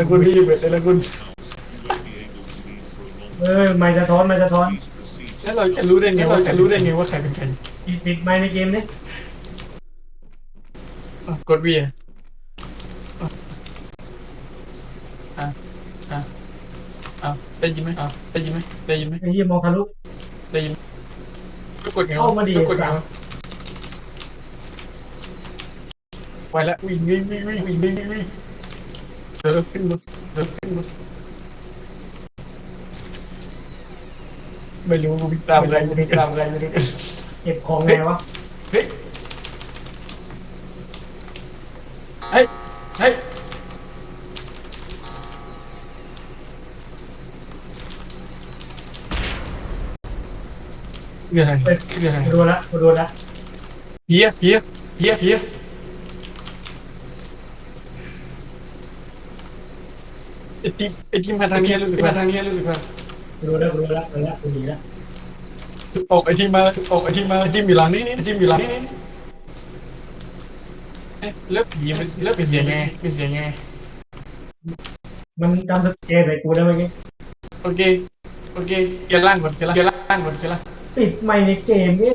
แล้วคุณพี่เบิดแล้วคุณเออไม่สะท้อนไม่สะท้อนแล้วเราจะรู้ได้ไงว่าจะรู้ได้ไงว่าใครเป็นใครปิดปิดไม่ในเกมนี่อะกดวีอะอะอะอะได้ยินไหมอะได้ยินไหมได้ยินไหมไอ้ยี่มองทะลุ ได้ยินก็กดไงวะเข้ามาดิก็กดไงวะไปแล้ววิ่งวิ่งวิ่งวิ่งวิ่งวิ่งวิ่ง ไม่รู้วิ่งตามอะไรไม่รู้ตามอะไรกูเก็บของไงวะเฮ้ยเฮ้ยเฮ้ยคืออะไรคืออะไรกูโดนละกูโดนละเพี้ยเพี้ยเพี้ยเพี้ย ไอทีมไอทีมมาทางนี้รู้สึกว่าทางนี้รู้สึกว่ากูโดนละกูโดนละกูโดนละกูหนีละออกไอทีมมาออกไอทีมมาไอทีมอยู่หลังนี่นี่ไอทีมอยู่หลังนี่นี่เอ๊ะเลิกผีมันเลิกเป็นเสียงไงเป็นเสียงไงมันจำสเกลใส่กูได้เมื่อกี้โอเคโอเคเกียร์ล่างก่อนเกียร์ล่างเกียร์ล่างก่อนเกียร์ล่างปิดไม่ในเกมนี่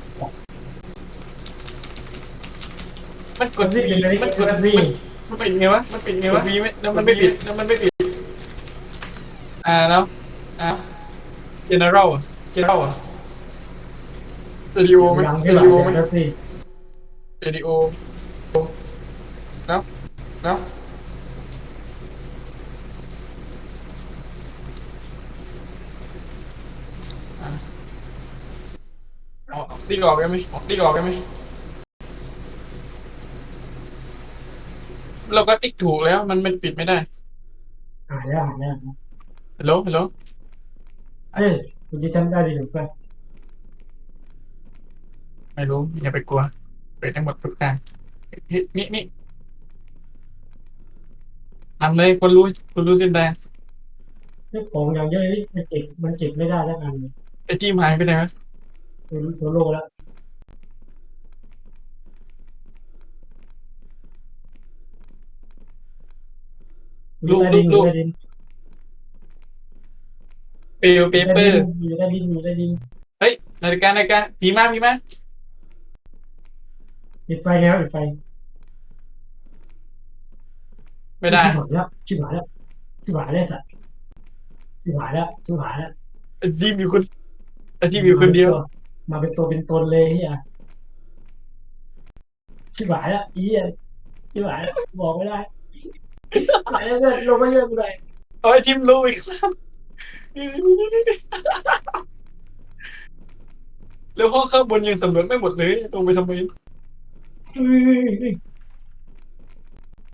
มันกกดดที่ที่ปิดเลยมันกกดดที่มันมันเป็นไงวะมันเป็นไงวะมีไหมแล้วมันไม่ปิดแล้วมันไม่ปิด อ่าแล้วอ่า general general เอดีโอไหมเอดีโอไหมเอดีโอแล้วแล้วตีออกได้ไหมตีออกได้ไหมเราก็ติ๊กถูกแล้วมันมันปิดไม่ได้หายแล้วหายแล้ว ฮัลโหลฮัลโหลเฮ้ยกูจะจำได้ดีถูกป่ะไม่รู้อย่าไปกลัวเปิดทั้งหมดทุกทางเฮ้ยนี่นี่ทำเลยคนรู้คนรู้เส้นแดงเฮ้ยของอย่างเยอะนี่มันเก็บมันเก็บไม่ได้แล้วกันไอ้จีมหายไปไหนวะกูโซโล่แล้วอยู่ใต้ดินอยู่ใต้ดินเปลวเปเปอร์อยู่ใต้ดินอยู่ใต้ดินเฮ้ยนาฬิกานาฬิกาผีมาผีมาปิดไฟแล้วปิดไฟไม่ได้ชิบหายแล้วชิบหายแล้วชิบหายแล้วสัตว์ชิบหายแล้วชิบหายแล้วไอ้จีมอยู่คนไอ้จีมอยู่คนเดียว มาเป็นตัวเป็นตนเลยเฮียชิบหายแล้วอีเหี้ยชิบหายแล้วบอกไม่ได้หายแล้วเกินลงมาเยอะกูเลยเอาไอ้ทีมรู้อีกซ้ำ แล้วห้องข้างบนยังสำรวจไม่หมดเลย ลงไปทำไมเฮ้ย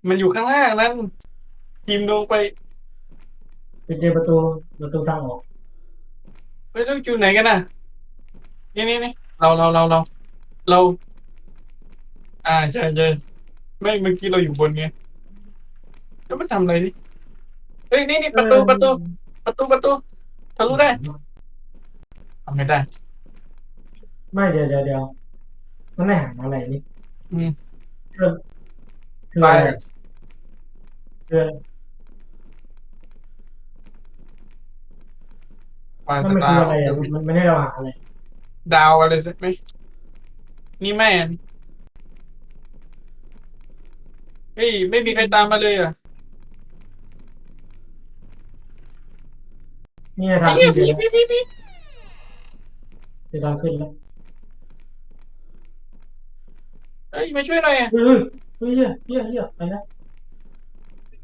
มันอยู่ข้างล่างนั้นทีมลงไปไปเจอประตูประตูทางออกไปแล้วอยู่ไหนกันน่ะ นี่นี่นี่เราเราเราเราเรา อ่าใช่ใช่ไม่เมื่อกี้เราอยู่บนไงแล้วมันทำอะไรนี่เฮ้ยนี่นี่ประตูประตู ประตูประตูทะลุได้ทำไม่ได้ ไม่เดี๋ยวเดี๋ยวเดี๋ยวมันไม่หาอะไรนี่อืม คือคือตายอะไรคือปลามันสมันตาคือร์อะไรอะมันมันให้เราหาอะไรดาวอะไรสักไหมนี่แม่นเฮ้ยไม่มีใครตามมาเลยอะ นี่ไอ้ทางเหี้ยขึ้นพี่พี่พี่พี่จะทางขึ้นแล้วเฮ้ยมาช่วยหน่อยอะเฮ้ยเฮ้ยเฮ้ยเฮ้ยเฮ้ยไปนะ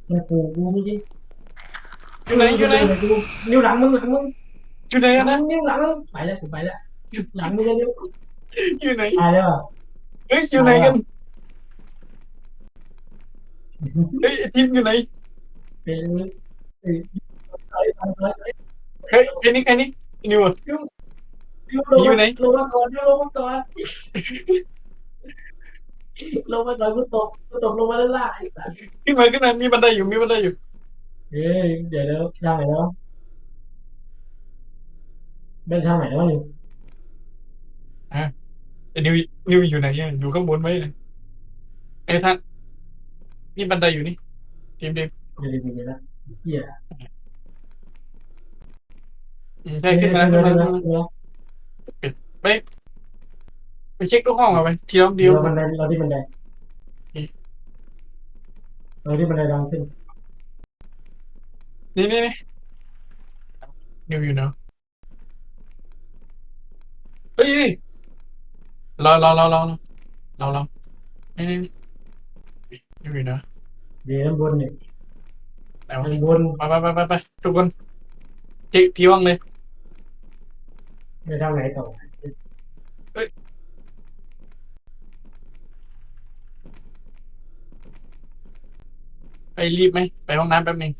มันกูกูไม่ได้อยู่ไหนอยู่ไหนนิ้วหลังมึงหลังมึงอยู่ไหนหลัอะงนะมึงนิ้วหลังมึงไปแล้วกูไปแล้วหลังมึงจะนิ้วอยู่ไหนตายแล้วอะเฮ้ยอยู่ไหนกันเฮ้ยไอ้ทีมอยู่ไหนเป็นเอ้ยไปไปไปไป เฮ้ยใครนี่ใครนี่ไอ้นิวอะนิ้วลงอยู่ไหนลงมาก่อนลงมาก่อนลงมาก่อนกูตกกูตกลงมาแล้วล่ะไอ้สัสขึ้นมาขึ้นมามีบันไดอยู่มีบันไดอยู่เฮ้ยเดี๋ยวเดี๋ยวทางไหนแล้วเป็นทางไหนแล้วอยู่ไอ้นิวนิวอยู่ไหนอะอยู่ข้างบนไหมไอ้ท่านนี่บันไดอยู่นี่ทีมทีมเดี๋ยวเดี๋ยวเดี๋ยวนะเหี้ย ใช่ขึ้นมาแล้วขึ้นมาแล้วขึ้นมาแล้วเดี๋ยวไปไปเช็คทุกห้องเอาไปทีละเดีเดี๋ยยววบันไดเราที่บันไดเราที่บันไดดังขึ้นนี่นี่นี่นิวอยู่เนาะเฮ้ยเฮ้ยรอรอรอรอรอรอนี่นี่นี่นิวอยู่เนาะเดี๋ยวข้างบนเนี่ยไหนวะข้างบนไปไปไปไปไปทุกคนที่ที่ห้องเลย ไปทางไหนต่อไปรีบไหมไปห้องน้ำแป๊บนึง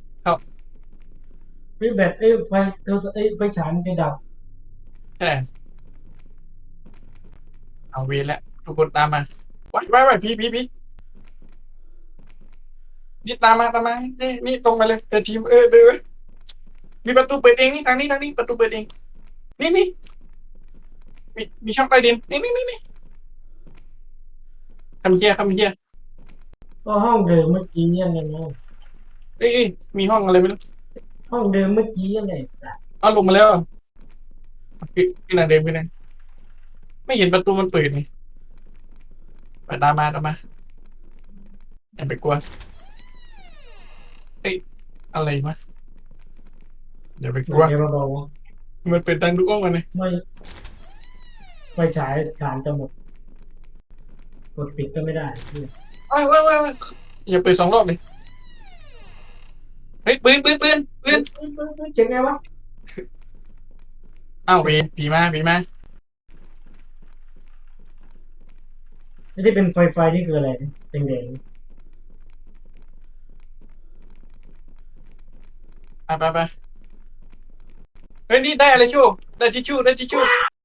เฮ้ยแบตเอ้ยไฟเอ้ยเอ้ยไฟฉายมันจะดับใช่เอาเวรแล้วทุกคนตามมาไว้ไว้ไว้พี่พี่พี่นี่ตามมาตามมานี่นี่ตรงมาเลยเดินทีมเออเดินมีประตูเปิดเองนี่ทางนี้ทางนี้ประตูเปิดเองนี่นี่ มีมีช่องใต้ดิน นี่นี่นี่นี่ทำเฮียทำเฮียก็ห้องเดิมเมื่อกี้เนี่ยนะเอ้ยเอ้ยมีห้องอะไรไม่รู้ห้องเดิมเมื่อกี้อะไรสัตว์เอาลงมาแล้วขึ้นขึ้นทางเดิมขึ้นทางไม่เห็นประตูมันเปิดนี่ไปตามมาตามมาอย่าไปกลัวเอ้ยอะไรวะอย่าไปกลัวเดี๋ยวมาบอกว่ามันเป็นทางดูอ้องมันเลยไม่ ไฟฉายฐานจะหมดกดปิดก็ไม่ได้เนี่ยว้ายว้ายว้ายว้ายอย่าเปิดสองรอบเลยเฮ้ยปืนปืนปืนปืนเฮ้ยเฮ้ยเฮ้ยเจ๋งไงวะอ้าวเวรผีมาผีมาไอ้ที่เป็นไฟไฟนี่คืออะไรแดงไปไปไปเฮ้ยนี่ได้อะไรชู่ได้ทิชชู่ได้ทิชชู่ๆ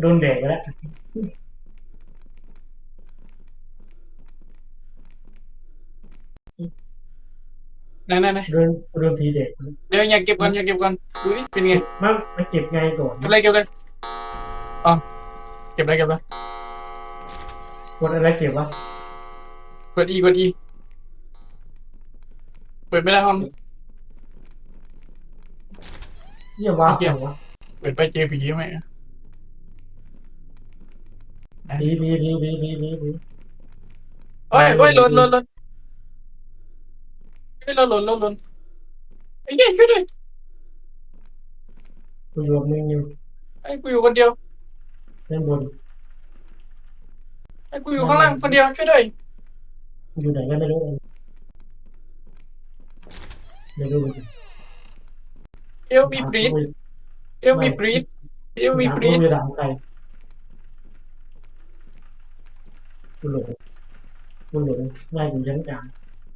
โดนแดดไปแล้วไหนไหนไหนโดนโดนทีเด็กเดี๋ยวอย่าเก็บก่อนอย่าเก็บก่อนดูนี่เป็นไงมันมันเก็บไงก่อนเก็บอะไรเก็บอะไรอ๋อเก็บอะไรเก็บอะไรกดอะไรเก็บวะกดอีกดอีเปิดไม่ได้ห้องเยี่ยว้าเหี้ยววะเปิดไปเจอผีไหม ดีดีดีดีดีดีดีโอ้ยโอ้ยหล่นหล่นหล่นเฮ้ยหล่นหล่นหล่นหล่นไอ้เหี้ยช่วยด้วยกูอยู่กับมึงอยู่ไอ้กูอยู่คนเดียวด้านบนไอ้กูอยู่ข้างล่างคนเดียวช่วยด้วยกูอยู่ไหนก็ไม่รู้ไม่รู้เหมือนกันเอลมีปรีดเอลมีปรีดเอลมีปรีดกูจะด่าใคร กูหลงกูหลงง่ายกูยันกลาง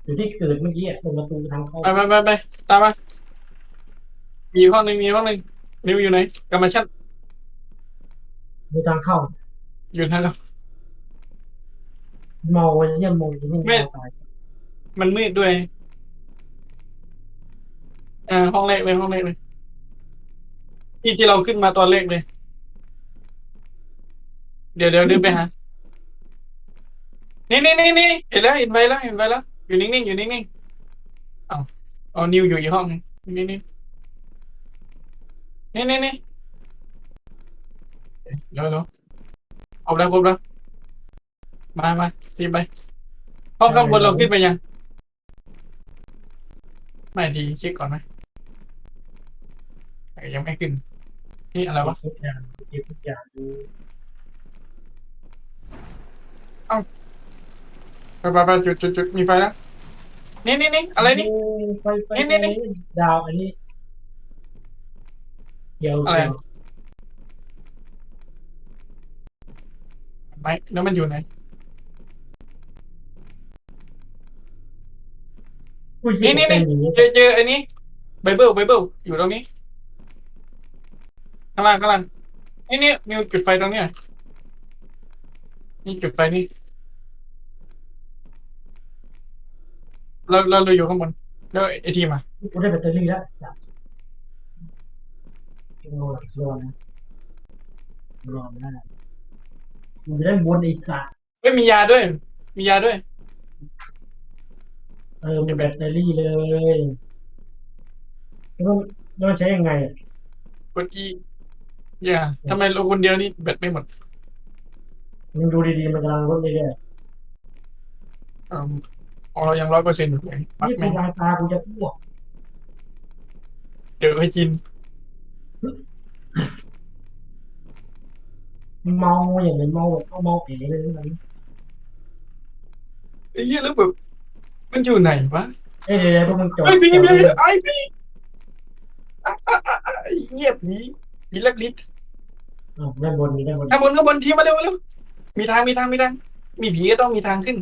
อยู่ที่เกิดเมื่อกี้อะตรงประตูทางเข้าไปไปไปไปตามมามีห้องหนึ่งมีห้องหนึ่งนิวอยู่ไหนกรรมชั่นดูทางเข้า อยู่นั่นแล้วเมาไอ้เยี่ยมมองที่นี่ไม่เมาตายมันมืดด้วยอ่าห้องแรกเลยห้องแรกเลยที่ที่เราขึ้นมาตอนแรกเลย เดี๋ยวเดี๋ยวเดินไปหา นี่นี่นี่นี่เห็นแล้วเห็นไฟแล้วเห็นไฟแล้วอยู่นิ่งๆอยู่นิ่งๆเอาเอานิวอยู่อีกห้องนึงนี่นี่นี่นี่นี่เดี๋ยวเดี๋ยวเอาแล้วครบแล้วมามาทีมไปห้องข้างบนเราขึ้นไปยัง ไม่ดีเช็คก่อนไหมเอ้ยยังไม่ขึ้น นี่อะไรวะทุกอย่างเก็บทุกอย่างดู ไปไปไปจุดจุดจุดมีไฟแล้ว นี่นี่นี่อะไรนี่โไฟไฟนี่นี่นี่ ดาวอันนี้เกี่ยวอะไรเกี่ยวไม่แล้วมันอยู่ไหนอุ้ยนี่นี่นี่เป็อย่างเจอเจอไอ้นี่ไบเบิลไบเบิลอยู่ตรงนี้ ข้างล่างข้างล่างนี่นี่มีจุดไฟตรงเนี้ยนี่จุดไฟนี่ เราเราเราอยู่ข้างบนแล้วไอทีมอะกูได้แบตเตอรี่แล้วสับรอรอนะรอไม่ได้กูจะได้บนไอ้สัตว์เอ้ยมียาด้วย มียาด้วย เออมีแบตเตอรี่เลยแล้วมันแล้วมันใช้ยังไงอะกดอีอย่าทำไมเราคนเดียวนี่แบตไม่หมดมึงดูดีๆมันกำลังลดเรื่อยอืม ของเรายังร้อยเปอร์เซ็นต์อยู่เลยๆปักนี่ไม่กูวางตากูจะอ้วกเจอให้จิน เมาอย่างเป็นเมาแบบเอาเมาเอ๋เลยนะไอ้เหี้ยแล้วแบบมันอยู่ไหนวะเอ้ยเดี๋ยวๆพวกมึงจอดไอ้พี่จอดพี่เลยไอ้พี่อะอะอะอะไอ้เหี้ยผีผีเล็บลิ้นอะด้านบนมีด้านบนข้างบนข้างบนทีมาเร็วมาเร็วมีทางมีทางมีทาง มีผีก็ต้องมีทางขึ้น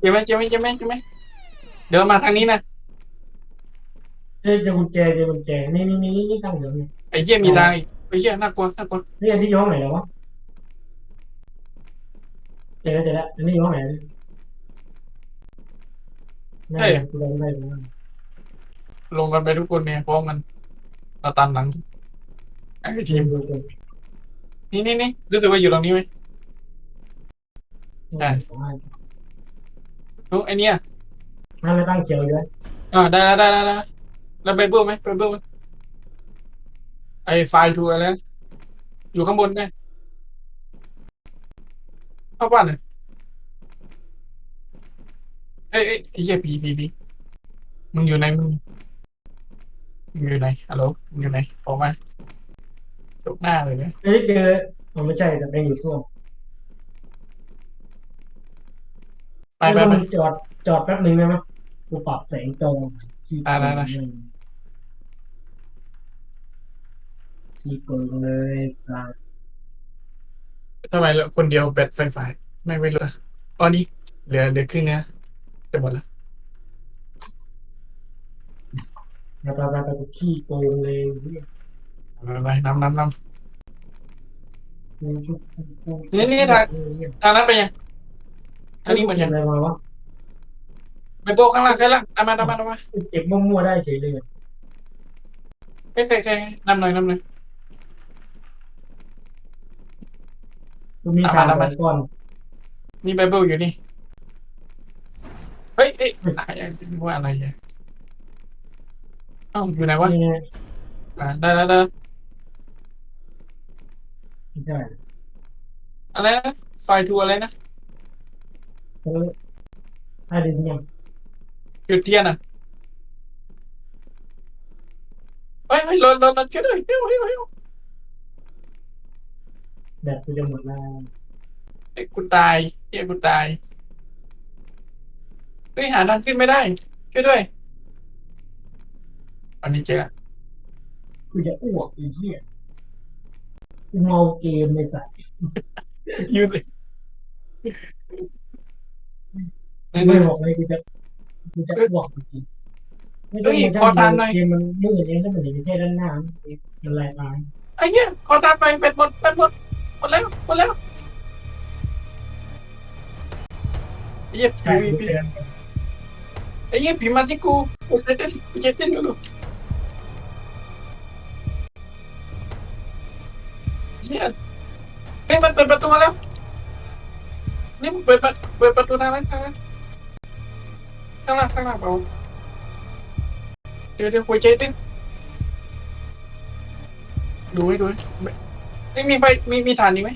เจอไหมเจอไหมเจอไหมเจอไหมเดี๋ยวมาทางนี้นะเอ้ยเจอกุญแจเจอกุญแจนี่นี่นี่นี่ตั้งเดี๋ยวนี้ไอ้เหี้ยมีทางอีกไอ้เหี้ยน่ากลัวน่ากลัวนี่อันที่ย้อนไหนแล้ววะเจอแล้วเจอแล้วอันนี้ย้อนไหนได้กูได้ได้ได้ลงกันไปทุกคนเนี่ยพร้อมกันเราตามหลังไอ้ทีมดูดูนี่นี่นี่รู้สึกว่าอยู่ตรงนี้ไหมได้ น้องไอเนี้ยนั่นไม่ตั้งเขียวอยู่เลยอ่าได้ได้ได้ได้แล้วไบเบิลไหมไบเบิลไหมไอไฟล์ทูอะไรนะอยู่ข้างบนไงเข้าบ้านเลยเอ้ยเอ้ยไอ้เหี้ยผีผีผีมึงอยู่ไหนมึงมึงอยู่ไหนฮัลโหลมึงอยู่ไหนออกมาจกหน้าเลยเนี่ยเอ้ยเจอมันไม่ใช่แต่เป็นอยู่ช่วง ไปไปไปมึงจอดจอดแป๊บนึงได้ไหมกูปรับแสงจอขี้ได้ได้ได้ขี้โกงเลยสาทำไมเหลือคนเดียวแบตไฟฟ้าไม่ไม่เหลืออ๋อนี่เหลือเหลือครึ่งเนี้ยจะหมดละไปไปไปไปกูขี้โกงเลยเหี้ยอะไรน้ำน้ำน้กูชุบกูกูนี่นี่ทางำทางนั้นไปยัง อันนี้เหมือนยังอะไรมาวะไปโบกข้างล่างใช่ล่างตามมาตามมาตามมากูเก็บมั่วๆได้เฉยเลยใช่ใช่ใช่น้ำหน่อยน้ำหน่อยกูมีทางเอามาสองก้อนมีไบเบิลอยู่นี่ เฮ้ยเอ้ยอะไรว่าอะไรอะเอ้าอยู่ไหนวะนี่ไงอ่าได้แล้วได้แล้วไม่ใช่อะไรนะไฟทัวอะไรนะ เออให้ดินยังจุดเทียนอะเฮ้ยเฮ้ยรถรถรถช่วยด้วยเร็วเร็วเร็วแบตกูจะหมดแล้วไอ้ยกูตายเฮียกูตายเฮ้ยหาทางขึ้นไม่ได้ช่วยด้วยอันนี้เจอละกูจะอ้วกไอ้เหี้ยกูเมาเกมในสัตว์ยืน เลยไม่บอกเลยกูจะกูจะอ้วกจริงๆไม่ต้องมาจ้างเกมมันมืดเองถ้ามันอยู่แค่ด้านหน้ามันลายตายไอ้เหี้ยขอตามไปเป็ดหมดเป็ดหมดหมดแล้วหมดแล้วไอ้เหี้ยใช่ผีกูผีเตือนไอ้เหี้ยผีมาที่กูกูจะเต้นกูจะเต้นอยู่ลูกเหี้ยเฮ้ยมันเปิดประตูมาแล้วนี่มันเปิดประเปิดประตูทางนั้นทางนั้น ข้างล่างข้างล่างเปล่าเดี๋ยวเดี๋ยวหัวใจเต้นดูให้ดูให้ไม่มีไฟมีมีฐานอยู่ไหม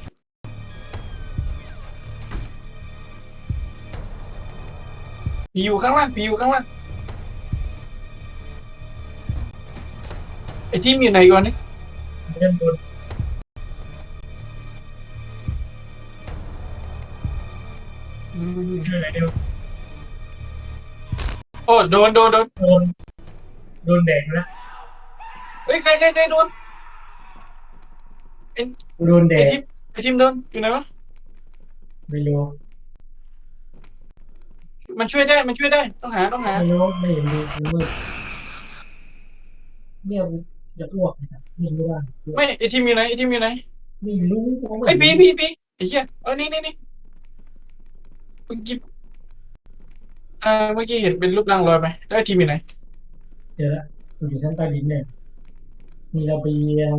ผีอยู่ข้างล่างผีอยู่ข้างล่างไอ้ทีมอยู่ไหนก่อนนี่เล่นบนอืมเชื่ออะไรเดียวโอ้โดนโดนโดนโดนโดนแดงนะเฮ้ยใครใครใครโดนกูโดนแดไอ้งทีมไอ้ทีมโดนอยู่ไหนวะไม่รู้มันช่วยได้มันช่วยได้ต้องหาต้องหาไม่รู้ไม่เห็นดูกูมืดเนี่ยกูจะอ้วกไอ้สัตว์ไม่รู้ว่าไม่ไอ้ทีมอยู่ไหนไอ้ทีมอยู่ไหนไม่รู้กูไม่ไอ้ยพีพีพีไอ้เหี้ยเออนี่นี่นี่เมื่อกี้ อ่าเมื่อกี้เห็นเป็นรูปร่างลอยไปแล้วไอ้ทีมอยู่ไหนเจอละกูอยู่ชั้นใต้ดินเนี่ยมีระเบียง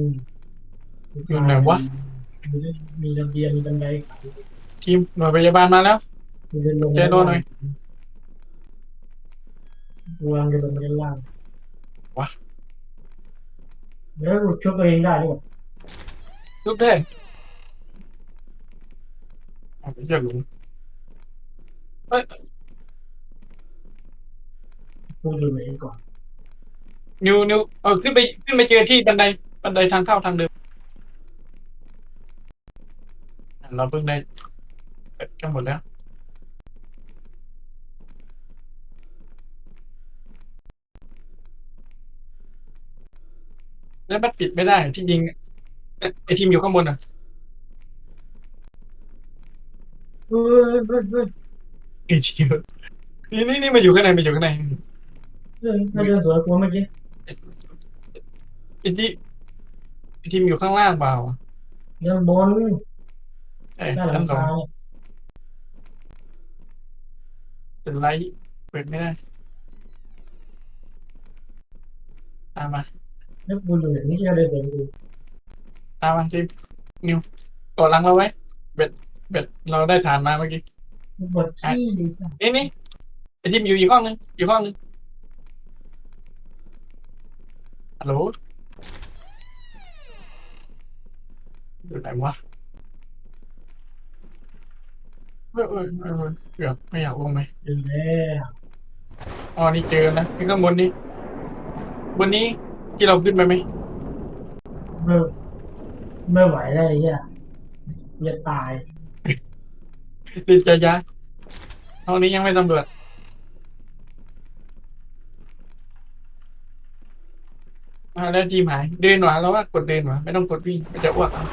อยู่ไหนวะมีระเบียงมีบันไดทีมหน่วยพยาบาลมาแล้วกูเดินลงเจอโดนหน่อยกูกำลังจะลงไปด้านล่างวะ แล้วกูช่วยตัวเองได้ด้วยรูปได้เอาไปเรียกลุงเอ้ย กูอยู่ไหนก่อนนิวนิวเออขึ้นไปขึ้นไปเจอที่บันไดบันไดทางเข้าทางเดิมอะเราเพิ่งได้เปิดกันหมดแล้วแล้วมันปิดไม่ได้ที่จริงเอ๊ะไอทีมอยู่ข้างบนอะเฮ้ยเฮ้ยเฮ้ยไอทีมนี่นี่นี่มาอยู่ข้างในมาอยู่ข้างใน เฮ้ยไม่เดินสวนกูเมื่อกี้ไอที่ไอทีมอยู่ข้างล่างเปล่าเดินบนใช่ด้าหลัชั้นงสองคาเนี่ยเป็นไลท์เปิดไม่ได้ตามมาแล้วกูอยู่ไหนนี่จะเดินสวนกูตามมาทีมนิวกดหลังเราไว้เบ็ดเบ็ดเราได้ฐานมาเมื่อกี้ กูปวดขี้ดิสัสนี่นี่ไอทีมอยู่อีกห้องนึงอีกห้องนึง ฮัลโหลอยู่ไหนวะเออเออเออเกือบไม่อยากลงไหมเดินแล้วอ๋อนี่เจอนะที่ข้างบนนี้บนนี้ที่เราขึ้นไปไหมไม่ไม่ไหวแล้วไอ้เหี้ยจะตายดิจะยะห้องนี้ยังไม่สำรวจ มาแล้วทีมหายเดินหวาแล้วว่ากดเดินหวาไม่ต้องกดวิ่งมันจะอ้วกเอา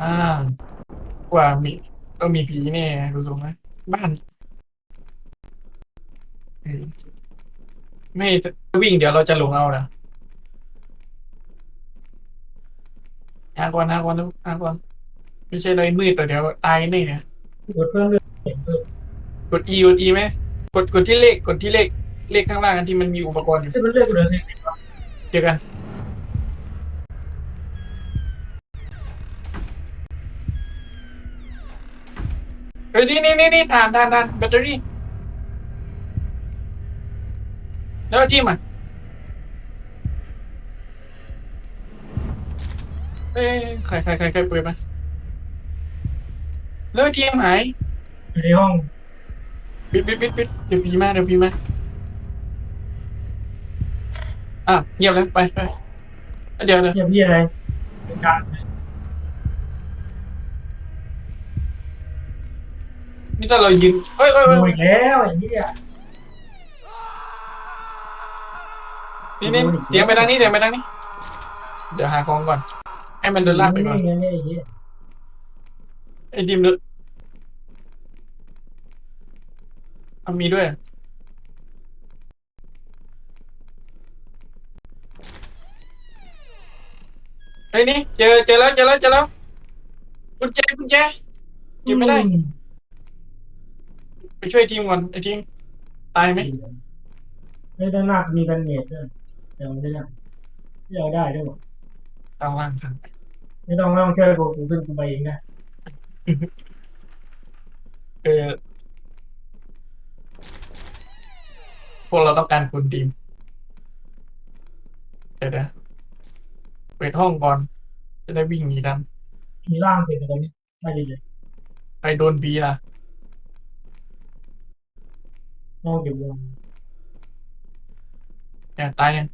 อ่ากว่ามีต้องมีผีแน่รู้สึกไหมบ้านเออไม่วิ่งเดี๋ยวเราจะหลงเอานะหาก่อนหาก่อนหาก่อนไม่ใช่เลยมืดแต่เดี๋ยวตายแน่เนี่ยกดเพิ่มเลือดเห็นเพิ่มกด E กด E ไหมกดกดที่เลขกดที่เลข เลขข้างล่างอันที่มันมีอุปกรณ์อยู่ที่มันเลือดกูเดินสิเจอกันเฮ้ยนี่นี่นี่นี่ทานทานทานแบตเตอรี่แล้วจิ้มอะเอ้ยใครใครใครใครเปิดมาแล้วทีมหายอยู่ในห้อง ปิดปิดปิดปิดเดี๋ยวพีมาเดี๋ยวพีมา อะเงียบแล้วไปไปเดี๋ยวเดี๋ยวเหี้ยพี่อะไรเป็นการนี่ถ้าเรายืนเอ้ยเอ้ยโดเอ้นยอีกแล้วไอ้เหี้ยนี่นี่เสียงไปทางนี้เสียงไปทางนี้ เดี๋ยวหาของก่อนให้มันเดินลากไปก่อนนี่ไงไอ้เหี้ยไอ้ดิมเดินเอามีด้วย ไอ้ยนี่เจอเจอแล้วเจอแล้วเจอแล้วกุญแจกุญแจเก็บไม่ได้ ไปช่วยทีมก่อนไอ้ทีมตายไหมไม่ด้านหน้ามีกันเนตด้วยแต่มันไม่ได้ที่เอาได้ด้วยวะตามล่างทางไม่ต้องไม่ต้องช่วยกูกูขึ้นกูไปเองนะเออพวกเราต้องการคุณทีมเดี๋ยวนะ เปิดห้องก่อน จะได้วิ่งหนีทันมีร่างเสร็จแล้วตอนนี้ไม่ดีเลยใครโดนบีล่ะต้องเก็บวงเนี่ยตายยัง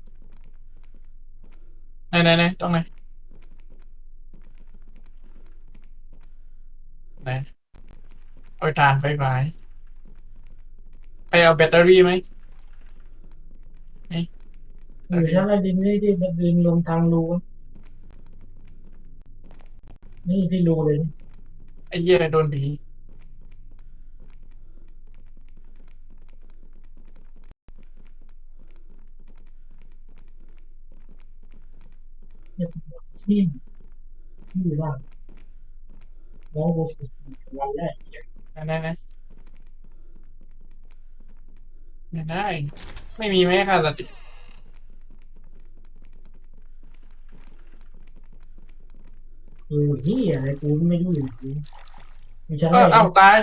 ไหนไหนไหนต้องไหนไหนเอาทานไปไปไปเอาแบตเตอรี่ไหมอยู่ชั้นใต้ดินนี่ที่มันดินลงทางรู นี่ที่รูเลย ไอ้เหี้ยโดนบีที่ที่บ้านน้องกูฝึกวันแรกไหนไหนไหนไม่ได้ไม่มีไหมค่ะสติ คือที่อะไรกูไม่รู้อยู่กูมีชั้นเหรอเอ้าตาย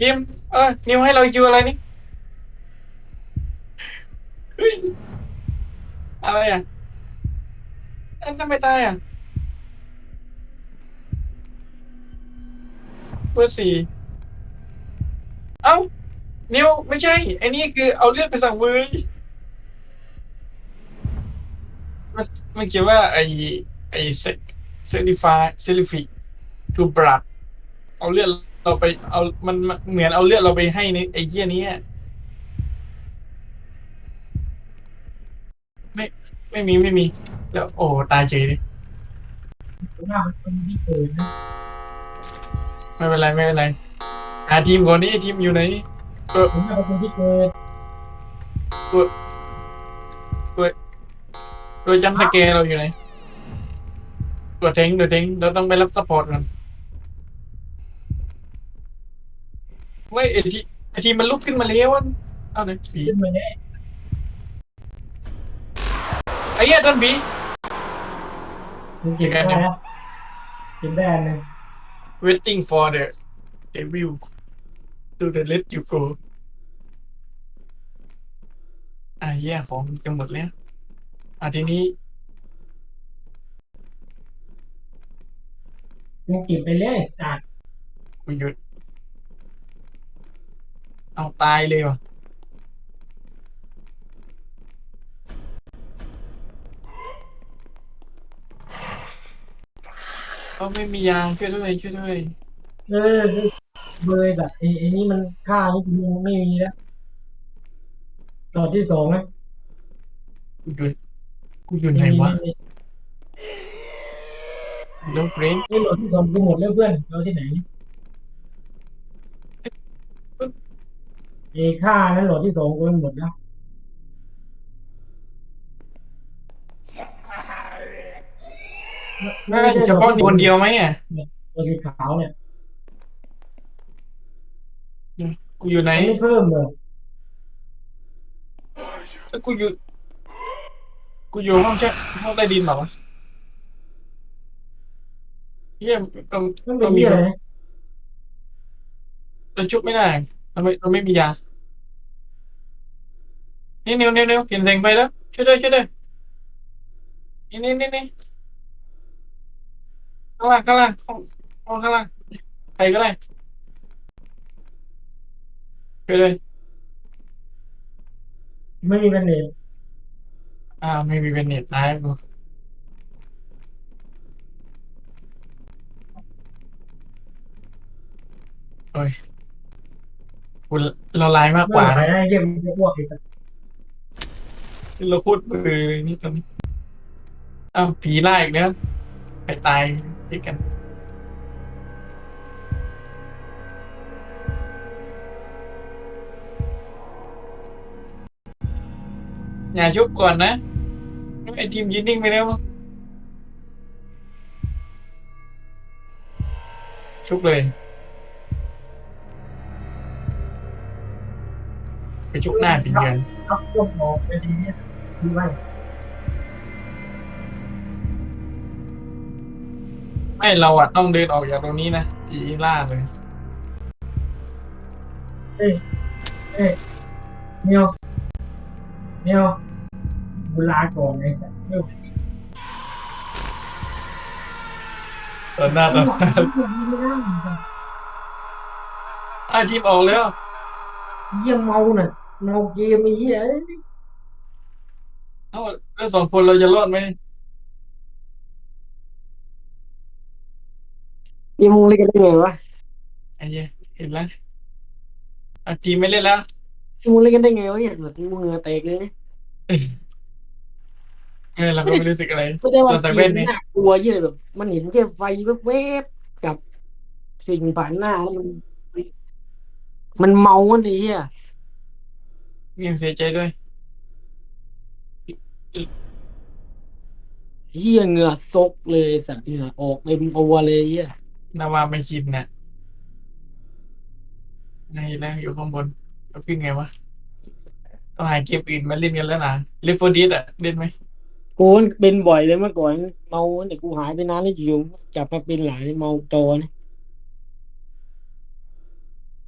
ยิมเออนิวให้เราคิวอะไรนี่อะไรอะเอ้ยทำไมตายอะเบอร์สี่เอ้านิวไม่ใช่ไอ้นี่คือเอาเลือดไปสั่งมือ มันเขียนว่าไอ้ไอ้เซเซลิฟายเซลิฟิทูบรัดเอาเลือดเราไปเอามันมันเหมือนเอาเลือดเราไปให้ในไอ้เหี้ยนี้อะไม่ไม่มีไม่มี แล้ว โอ้ตายเฉยเลยหน้ามันเป็นที่เกิดนะไม่เป็นไรไม่เป็นไรหาทีมก่อนนี่ทีมอยู่ไหนผมหน้าเป็นที่เกิด โดยจำสเกลเราอยู่ไหนตัวเทงตัวเทงเราต้องไปรับสปอร์ตก่อนไม่ไอทีไอทีมมันลุกขึ้นมาแล้วอะเอาเลยผีขึ้นมาเนี่ยไอ้เหี้ยดันบีมันเก็บได้แล้วเก็บได้อันหนึง waiting for the devil to the let you go อะเหี้ยของจะหมดแล้ว อะทีนี้มันเก็บไปเลยสัตว์กูหยุด เอาตายเลยว่ะก็ไม่มียาช่วยด้วยช่วยด้วยเออเบยแบบไอ้ไอ้นี่มันค่านี่คือไม่มีแล้วตอนที่สองนะกูอยู่ กูอยู่ไหนวะม่มีแล้วเฟรนนี่หลอดที่สองกูหมดแล้วเพื่อนเราที่ไหนเอค่านั้นหลอดที่สองกูหมดแล้วไม่เฉพาะคนเดียวไหมอะตัวสีขาวเนี่ยกูอยู่ไหนมันไม่เพิ่มเลยเอ้ยกูอยู่ กูอยู่ห้องเช่ห้องใต้ดินเหรอวะเยี่ยมเรามันเป็เรานมีที่อะไรเราชุบไม่ได้เราไม่เราไม่มียานี่นิวนิวนิวเปลี่ยนแสงไฟแล้วช่วยด้วยช่วยด้วยนี่นี่นี่นี่ข้างล่างข้างล่างห้องห้องข้างล่างใครก็ได้ช่วยด้วยไม่มีกันเนต อ่าไม่มีเป็นเน็ตตายกูโอ้ยกูเราลายมากกว่าว่าไหนนะได้เยี่ยมจะพวกไอ้สัตว์เราพูดเบอร์นี่ตอนนี้อ้าวผีไล่อีกแล้วไปตายด้วยกัน อย่าชุบก่อนนะไอทีมยืนนิ่งไปแล้วชุบเลยไปชุบหน้าผีกันครับพวกหมอไปดีเนี่ยดีไว้ไม่เราอะต้องเดินออกจากตรงนี้นะผีล่าเลยเนียวเนียว บุลาก่อนไอ้สัตว์เร็วตอนหน้าตอนหน้าไอะทีมออกแล้วเยี่ยมเมาน่ะเมาเกมไอ้เหี้ยเอ้าแล้วสองคนเราจะรอดไหมยังมึงเล่นกันได้ไงวะไอ้เหี้ยเห็นแล้วอะทีมไม่เล่นแล้วมึงเล่นกันได้ไงวะเนี่ยแบบมึงเหงื่อแตกเลย เออเราก็ไม่รู้สึกอะไร ไม่ได้ว่าเราใส่เกแว่มนนี่ น่ากลัวเหี้ยแบบ มันเห็นแค่ไฟแวบๆกับสิ่งผ่านหน้าแล้วมัน มันเมากันดิเหี้ยยังเสียใจด้วยเหี้ยเหงื่อซกเลยสัตว์เหงื่อออกเต็มตัวเลยเหี้ยนาวาไม่ชินน่ะไงแล้วอยู่ข้างบนเราขึ้นไงวะ ต้องหาเกมอื่นมาเล่นกันแล้วนะเลฟโฟดิสอะเล่นไหมกูเป็นบ่อยเลยเมื่อก่อนเมาแต่กูหายไปนานแล้วอยู่กลับมาเป็นหลายเมาโตนะ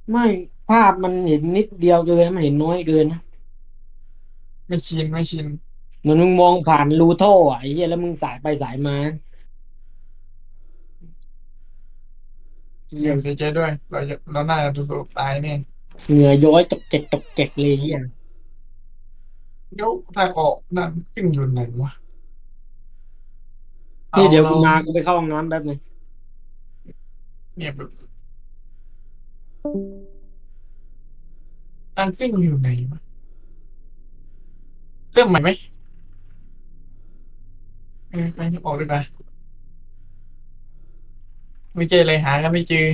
ไม่ภาพมันเห็นนิดเดียวเกินมันเห็นน้อยเกินนะไม่ชินไม่ชินเหมือนมึงมองผ่านรูท่ออะไอ้เหี้ยแล้วมึงสายไปสายมาเดี๋ยวเสียใจด้วย เราจะเราน่าจะถูกตายเนี่ยเหงื่อย้อยตกเจ็กตกเจ็กเลยเหี้ย เดี๋ยวทางออกนั่นขึ้นอยู่ไหนวะที่เดี๋ยวอกูรมากูไปเข้าห้องน้ำแป๊บนึงเนี่ยแบบทางขึ้นอยู่ไหนวะเริ่มใหม่ไหมเออไปออกดีกว่าไม่เจออะไรหาก็ไม่เจอ